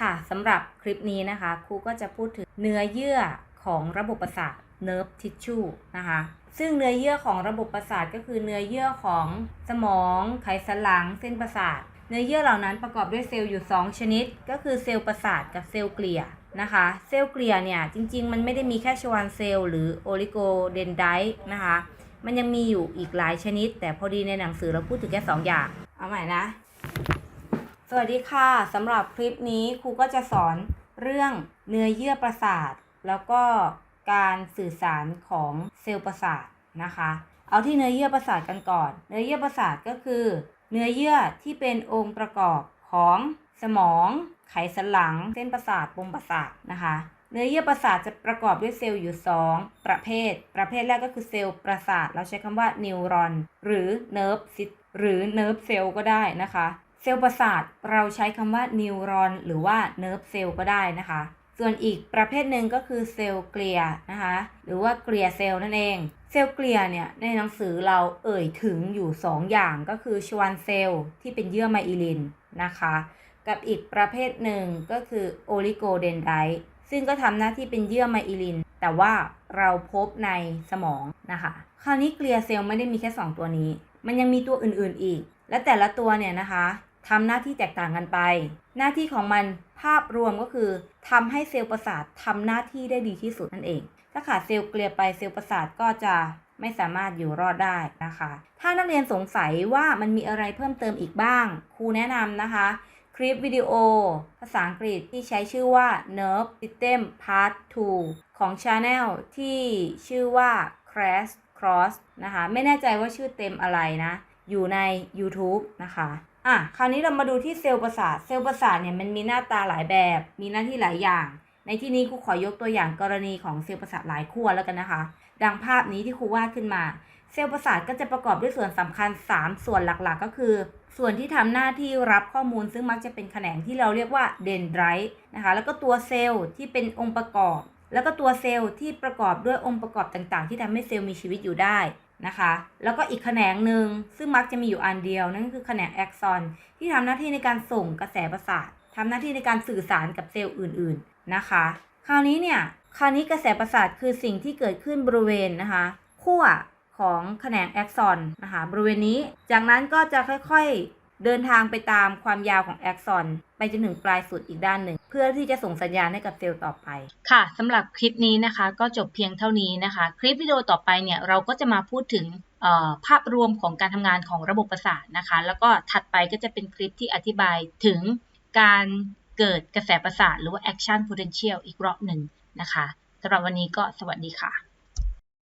ค่ะสำหรับคลิปนี้นะคะครูก็จะพูดถึงเนื้อเยื่อของระบบประสาท nerve tissue นะคะ ซึ่งเนื้อเยื่อของระบบประสาทก็คือเนื้อเยื่อของสมอง ไขสันหลัง เส้นประสาท เนื้อเยื่อเหล่านั้นประกอบด้วยเซลล์อยู่ 2 ชนิด ก็คือเซลล์ประสาทกับเซลล์เกลียนะคะ เซลล์เกลียเนี่ยจริง ๆ มันไม่ได้มีแค่ชวานเซลล์หรือโอลิโกเดนไดต์นะคะ มันยังมีอยู่อีกหลายชนิด แต่พอดีในหนังสือเราพูดถึงแค่สองอย่าง เอาใหม่นะ สวัสดีค่ะสำหรับคลิปนี้ครูก็จะสอนเรื่องเนื้อเยื่อประสาท แล้วก็การสื่อสารของเซลล์ประสาทนะคะ เอาที่เนื้อเยื่อประสาทกันก่อน เนื้อเยื่อประสาทก็คือ เนื้อเยื่อที่เป็นองค์ประกอบของสมอง ไขสันหลัง เส้นประสาทปมประสาทนะคะ เนื้อเยื่อประสาทจะประกอบด้วยเซลล์อยู่ 2 ประเภท ประเภทแรกก็คือเซลล์ประสาท เราใช้คำว่านิวรอน หรือเนิร์ฟซิตหรือเนิร์ฟเซลล์ก็ได้นะคะ เซลล์ประสาทเราใช้คำว่านิวรอน หรือว่าเนิร์ฟเซลล์ก็ได้นะคะ ส่วนอีกประเภทหนึ่งก็คือเซลล์เกลียนะคะ หรือว่าเกลียเซลล์นั่นเอง เซลล์เกลียเนี่ยในหนังสือเราเอ่ยถึงอยู่ 2 อย่างก็คือชวานเซลล์ที่เป็นเยื่อไมอิลินนะคะ กับอีกประเภทหนึ่งก็คือโอลิโกเดนไดซึ่งก็ทำหน้าที่เป็นเยื่อไมอิลิน แต่ว่าเราพบในสมองนะคะ คราวนี้เกลียเซลล์ไม่ได้มีแค่ 2 ตัวนี้ มันยังมีตัวอื่นๆอีก และแต่ละตัวเนี่ยนะคะ ทำหน้าที่แตกต่างกันไป หน้าที่ของมันภาพรวมก็คือทำให้เซลล์ประสาททำหน้าที่ได้ดีที่สุดนั่นเอง ถ้าขาดเซลล์เกลียไปเซลล์ประสาทก็จะไม่สามารถอยู่รอดได้นะคะ ถ้านักเรียนสงสัยว่ามันมีอะไรเพิ่มเติมอีกบ้าง ครูแนะนำนะคะ คลิปวิดีโอ ภาษาอังกฤษที่ใช้ชื่อว่า Nerve System Part 2 ของ Channel ที่ชื่อว่า Crash Cross นะคะ ไม่แน่ใจว่าชื่อเต็มอะไรนะ อยู่ใน YouTube นะคะ อะคราวนี้เรามาดูที่เซลล์ประสาท เซลล์ประสาทเนี่ยมันมีหน้าตาหลายแบบ มีหน้าที่หลายอย่าง ในที่นี้ครูขอยกตัวอย่างกรณีของเซลล์ประสาทหลายขั้วแล้วกันนะคะ ดังภาพนี้ที่ครูวาดขึ้นมา เซลล์ประสาทก็จะประกอบด้วยส่วนสำคัญ 3 ส่วนหลักๆ ก็คือ ส่วนที่ทำหน้าที่รับข้อมูลซึ่งมักจะเป็นแขนงที่เราเรียกว่าเดนไดรต์นะคะ แล้วก็ตัวเซลล์ที่เป็นองค์ประกอบ แล้วก็ตัวเซลล์ที่ประกอบด้วยองค์ประกอบต่างๆ ที่ทำให้เซลล์มีชีวิตอยู่ได้นะคะ แล้วก็อีกแขนงหนึ่งซึ่งมักจะมีอยู่อันเดียว นั่นคือแขนงแอ็กซอนที่ทำหน้าที่ในการส่งกระแสประสาททำหน้าที่ในการสื่อสารกับเซลล์อื่นๆนะคะ คราวนี้เนี่ยคราวนี้กระแสประสาทคือสิ่งที่เกิดขึ้นบริเวณนะคะขั้วของแขนงแอ็กซอนนะคะบริเวณนี้ จากนั้นก็จะค่อยๆ เดินทางไปตามความยาวของแอ็กซอนไปจนถึงปลายสุดอีกด้านหนึ่ง เพื่อที่จะส่งสัญญาณให้กับเซลล์ต่อไป ค่ะสำหรับคลิปนี้นะคะ ก็จบเพียงเท่านี้นะคะ คลิปวิดีโอต่อไปเนี่ยเราก็จะมาพูดถึงภาพรวมของการทำงานของระบบประสาทนะคะ แล้วก็ถัดไปก็จะเป็นคลิปที่อธิบายถึงการเกิดกระแสประสาทหรือว่า action potential อีกรอบหนึ่งนะคะสำหรับวันนี้ก็สวัสดีค่ะ